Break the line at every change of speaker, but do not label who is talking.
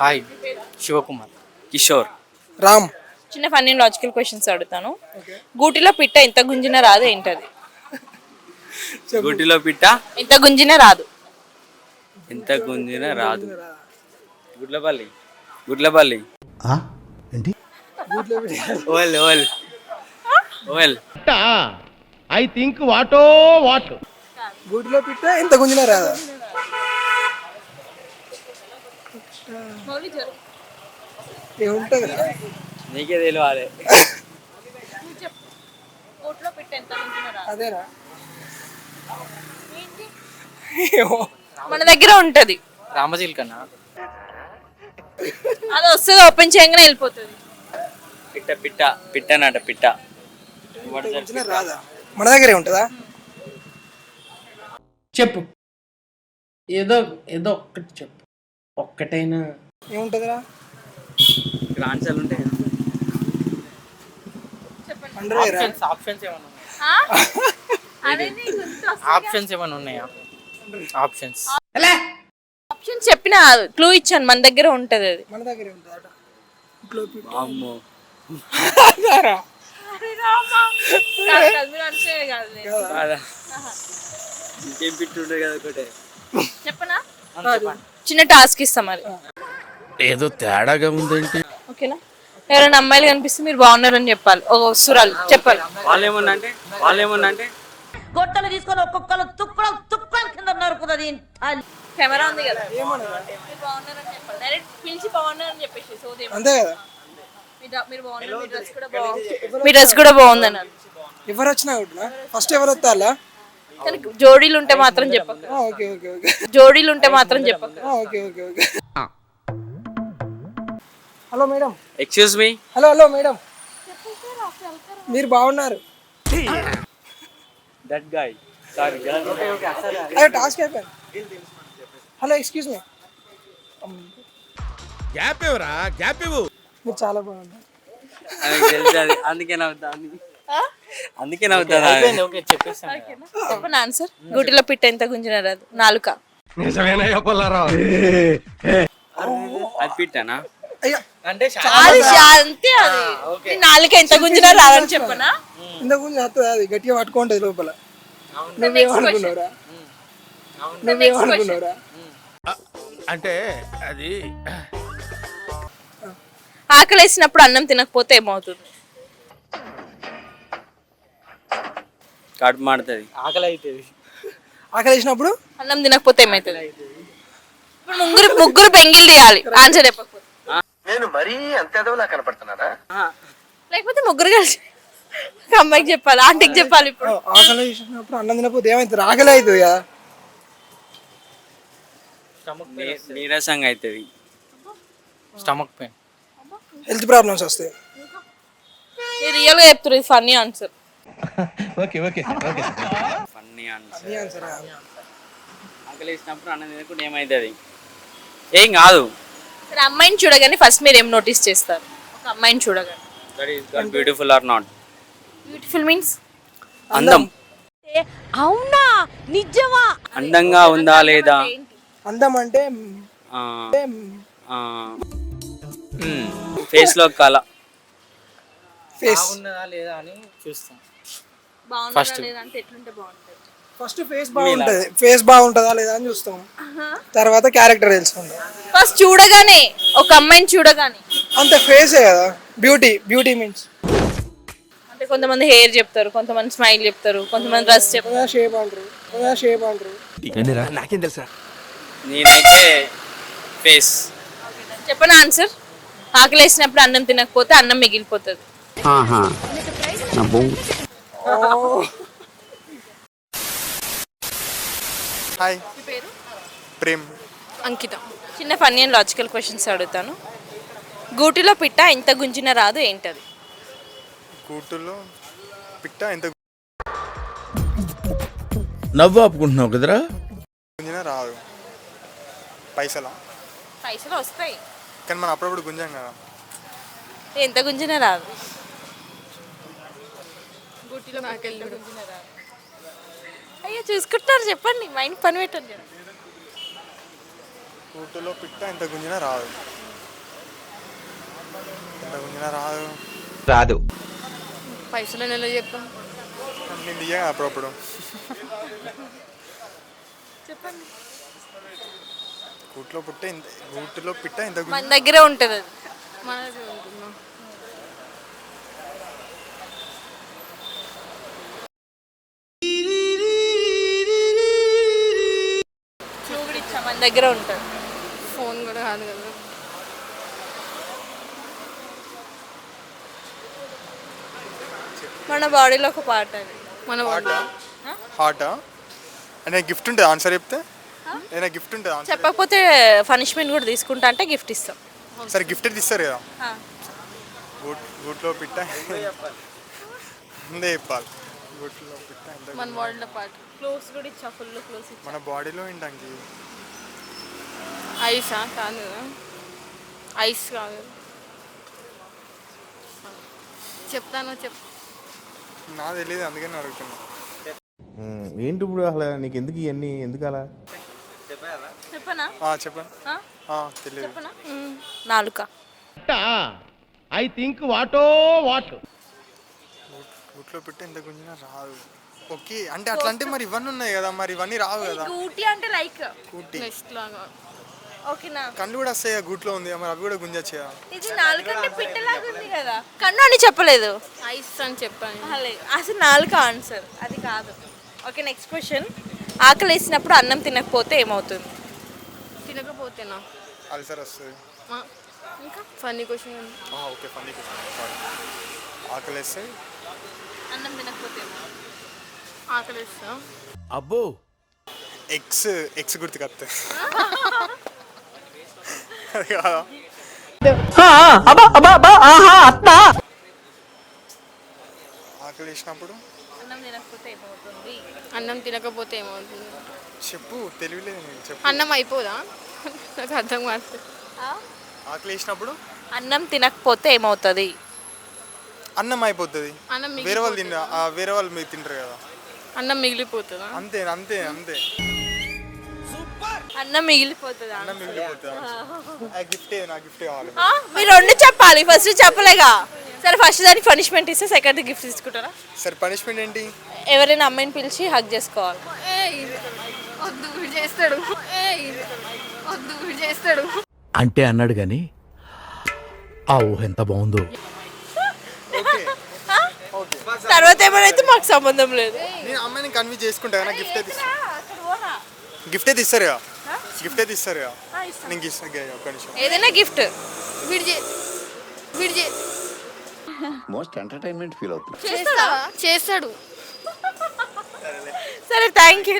Hi Shivakumar.
Kishore.
Ram.
చిన్న funny logical questions అడుగుతాను. గూటిలో పిట్ట ఎంత గుంజిన రాదు ఏంటది?
గుడ్డిలో పిట్ట?
ఎంత గుంజిన రాదు.
ఎంత గుంజిన రాదు. గుడ్లపల్లి. గుడ్లపల్లి.
ఏంటి?
ఓల్ ఓల్ ఓల్
ఐ థింక్ వాటో వాట్.
గూటిలో పిట్ట ఎంత గుంజినా రాదా?
నీకే తెలియాలి
పిట్ట
అదేరా
మన దగ్గర ఉంటది.
రామజీల్ కన్నా
అది వస్తుంది ఓపెన్ చేయగానే వెళ్ళిపోతుంది.
పిట్ట పిట్ట పిట్ట.
గుంజినా రాదా? మన దగ్గరే ఉంటుందా?
చెప్పు. ఏదో ఏదో ఒక్కటి చెప్పు. ఒక్కటైనా.
ఏముంటుందిరా?
ఇక్కడ ఆన్సర్లు ఉంటాయి
ఆప్షన్స్ ఆప్షన్స్ ఏమైనా ఉన్నాయా? ఆప్షన్స్ ఏమైనా ఉన్నాయా? ఆప్షన్స్
ఆప్షన్ చెప్పిన క్లూ ఇచ్చాను మన దగ్గర ఉంటది అది.
మన దగ్గరే?
ఇంకేం కదా ఒకటే.
చెప్పనా? చిన్న టాస్క్ ఇస్తాం మరి.
ఏదో తేడాగా ఉందేంటి.
ఓకేనా? ఎవరైనా అమ్మాయిలు కనిపిస్తే మీరు బాగున్నారని చెప్పాలి. ఓ సురాలు చెప్పాలి.
వాళ్ళు ఏమన్నా అంటే వాళ్ళు ఏమన్నా అంటే
గొట్టలు తీసుకొని ఒక్కొక్కరు తుక్కలు తుక్కల కింద నరుకుతుంది
కెమెరా ఉంది కదా. మీరు బాగున్నారని చెప్పాలి. డైరెక్ట్ పిలిచి బాగున్నారని చెప్పేసి సోదేం
అంతే కదా?
మీరు బాగున్నారు మీ డ్రెస్ కూడా బాగుంది. మీ డ్రెస్ కూడా బాగుందని
ఎవరు వచ్చినా కూడా ఫస్ట్ ఎవరు వస్తారా
కానీ జోడీలు ఉంటే మాత్రం చెప్పక.
Okay okay okay.
జోడీలు ఉంటే మాత్రం చెప్పక.
Okay okay okay. Hello madam.
Excuse me
hello hello madam. మీరు బాగున్నారు?
దట్ గాయ్ సారీ
అదే టాస్క్ అయిపోయింది హలో ఎక్స్క్యూజ్ మీ
గ్యాప్ ఇవ్వరా? గ్యాప్ ఇవ్వు.
మీరు చాలా బాగున్నారు.
అందుకే నవ్వుతాను అందుకే నవ్వుతాను
ఓకే
చెప్పండి ఆన్సర్ గుడిలో పిట్ట ఎంత గుంజిన రాదు. నాలుక.
పుల్లారావు
అది పిట్టనా?
అయ్యా.
అంటే
అది శా- అంతే అది. నీ నాలుక ఎంత గుంజినా రాదని చెప్పనా?
ముందు వస్తుంది అది గట్టిగా పట్టుకుంటుంది లోపల. నువ్వేమనుకున్నావురా నువ్వేమనుకున్నావురా
అంటే అది
ఆకలి వేసినప్పుడు అన్నం తినకపోతే ఏమవుతుంది?
కడుపు మాడుతుంది.
ఆకలి అవుతుంది
ఆకలి వేసినప్పుడు
అన్నం తినకపోతే ఏమవుతుంది ఇప్పుడు ముగ్గురు ముగ్గురు బెంగిల్ తీయాలి. ఆన్సర్ చెప్పకపోతే.
నేను మరీ అంత ఎదవలా కనపడుతున్నారా
లేకపోతే ముగ్గురు కలిసి ఒక అమ్మాయికి చెప్పాలి ఆంటీకి చెప్పాలి ఇప్పుడు.
ఆకలి వేసినప్పుడు అన్నం తినకపోతే ఏమవుతుంది ఆకలి అవుతుంది కదా
నీరసంగా అవుతుంది
స్టమక్ పెయిన్.
హెల్త్ ప్రాబ్లమ్స్ వస్తాయి.
రియల్గా చెప్తారు ఇది funny answer
okay okay okay.
Funny answer ఆకలి వేసినప్పుడు అన్నం తినకుండా ఏం కాదు.
సరే అమ్మాయిని చూడగానే ఫస్ట్ మీరు ఏం నోటీస్ చేస్తారు? ఒక అమ్మాయిని చూడగానే.
That is that beautiful or not
beautiful means
అందం.
అవునా? నిజమా?
అందంగా ఉందా లేదా?
అందం అంటే
ఫేస్లో కళ.
ఫేస్
బాగున్నదా లేదా అని చూస్తాం.
బాగుంటుంది?
ఫస్ట్ ఫేస్ బాగుంటుంది. ఫేస్ బాగుంటుందా లేదా అని చూస్తాం. తర్వాత క్యారెక్టర్ తెలుసుకుంటాం
ఫస్ట్ చూడగానే ఒక అమ్మాయిని చూడగానే.
అంతే ఫేసే కదా. Beauty beauty means.
అంటే కొంతమంది హెయిర్ చెప్తారు కొంతమంది స్మైల్ చెప్తారు కొంతమంది డ్రెస్ చెప్తారు.
షేప్ అంటారు. షేప్ అంటారు.
నాకేం తెలుసా
నేనైతే ఫేస్.
చెప్పండి ఆన్సర్? ఆకలి వేసినప్పుడు అన్నం తినకపోతే అన్నం మిగిలిపోతుంది.
హాయ్. ప్రేమ్.
అంకిత. చిన్న ఫన్నీ అండ్ లాజికల్ క్వశ్చన్స్ అడుగుతాను. గూటిలో పిట్ట ఎంత గుంజిన రాదు ఏంటది?
కూటులో పిట్ట ఎంత
నవ్వు ఆపుకుంటున్నావు కదరా?
గుంజినా రాదు. పైసలా?
పైసలు వస్తాయి.
కానీ మనం అప్పుడప్పుడు గుంజాం కదా.
ఎంత గుంజిన రాదు? గూటిలో పిట్ట ఎంత గుంజిన రాదు. అయ్యో చూసుకుంటున్నారు చెప్పండి మైండ్ పని పెట్టండి
కూటులో పిట్ట ఎంత గుంజినా రాదు. ఎంత గుంజినా రాదు.
రాదు.
పైసలు ఎలా చెప్తాం?
నేను దిగా అప్పుడప్పుడు.
చెప్పండి.
గూట్లో పుట్టే ఇంత గూటిలో పిట్ట ఇంత
మన దగ్గరే ఉంటుంది అది.
మన దగ్గర
దగ్గర ఉంటుంది
ఫోన్ కూడా కాదు కదా.
మన బాడీలో ఒక పార్ట్ అది.
మన
హార్టా హార్టా అంటే గిఫ్ట్ ఉంటుంది ఆన్సర్ చెప్తే? ఏదైనా గిఫ్ట్ ఉంటుంది ఆన్సర్
చెప్పకపోతే పనిష్మెంట్ కూడా తీసుకుంటా అంటే గిఫ్ట్ ఇస్తాం.
సరే గిఫ్ట్ ఇస్తారు కదా. గూట్ గూట్లో పిట్ట ముందే చెప్పాలి. గూట్లో పిట్ట
మన బాడీలో పార్ట్.
క్లోజ్ కూడా ఇచ్చా ఫుల్ క్లోజ్ ఇచ్చా.
మన బాడీలో ఏంటంకి
ఐసా కాదు కదా. ఐస్ కాదు. చెప్తాను చెప్.
నా తెలియదు అందుకని అడుగుతున్నా.
ఏంటి ఇప్పుడు అసలు? నీకు ఎందుకు ఇవన్నీ ఎందుకు అలా
చెప్పనా?
ఆ, చెప్పండి.
ఆ?
ఆ, తెలియదు
చెప్పనా? నాలుక.
ఐ థింక్ వాటో వాట్?
గూట్లో పిట్ట ఎంత గుంజినా రాదు. ఓకే అంటే అట్లా అంటే మరి ఇవన్నీ ఉన్నాయి కదా మరి ఇవన్నీ రావు కదా.
ఊటీ అంటే లైక్.
కూటి
నెక్స్ట్ లాగా.
ఓకేనా
కళ్ళు కూడా వస్తాయి గూట్లో ఉంది మరి అవి కూడా గుంజొచ్చు
ఇది నాలుక అంటే పిట్టలాగా ఉంది కదా. కన్ను అని చెప్పలేదు.
ఐస్ అని చెప్పాను.
అసలు నాలుక ఆన్సర్ అది కాదు. ఓకే నెక్స్ట్ క్వశ్చన్ ఆకలి వేసినప్పుడు అన్నం తినకపోతే ఏమవుతుంది?
తినకపోతేనా?
అల్సర్ వస్తుంది.
ఇంకా ఫన్నీ క్వశ్చన్
ఆ, ఓకే ఫన్నీ క్వశ్చన్ ఆకలేస్తే?
అన్నం తినకపోతే
ఆకలిస్తా.
అబ్బో!
ఎగ్స్ ఎగ్స్ గుర్తుకొస్తే. అది కాదా ఆకలి వేసినప్పుడు
అన్నం తినకపోతే ఏమవుతుంది?
అన్నం తినకపోతే ఏమవుతుంది?
చెప్పు తెలియలేదు చెప్పు.
అన్నం అయిపోదా? నాకు అర్థం కాదు.
ఆకలి వేసినప్పుడు
అన్నం తినకపోతే ఏమవుతుంది?
అన్నం అయిపోతుంది.
అన్నం
వేరే వాళ్ళు? తిన్న ఆ, వేరే వాళ్ళు మీరు తింటారు కదా.
అన్నం మిగిలిపోతుందా?
అంతే అంతే అంతే.
అన్నం మిగిలిపోతుంది?
అన్నం మిగిలిపోతుంది? ఆ. గిఫ్ట్ నా గిఫ్ట్ కావాలి
ఆ, మీరు రెండు చెప్పాలి ఫస్ట్ చెప్పలేగా? సరే ఫస్ట్ దానికి పనిష్మెంట్ ఇస్తే సెకండ్ గిఫ్ట్ తీసుకుంటారా?
సరే పనిష్మెంట్ ఏంటి?
ఎవరైనా అమ్మాయిని పిలిచి హక్ చేసుకోవాలి.
వద్దు చేస్తాడు. వద్దు
అంటే అన్నాడు కానీ ఆ ఊహ ఎంత బాగుందో.
ఓకే. ఓకే.
తర్వాత ఏమైనా మాకు సంబంధం లేదు.
నేను అమ్మాయిని కన్విన్స్ చేసుకుంటా గిఫ్ట్ అయితే గిఫ్ట్ అయితే ఇస్తారు కదా గిఫ్ట్ అయితే ఇస్తారు కదా నేను ఇస్తాను ఒక్క నిమిషం.
ఏదైనా గిఫ్ట్.
వీడు చే వీడు చే
మోస్ట్ ఎంటర్టైన్మెంట్ ఫీల్ అవుతుంది.
చేస్తాడు.
సరే థ్యాంక్ యూ.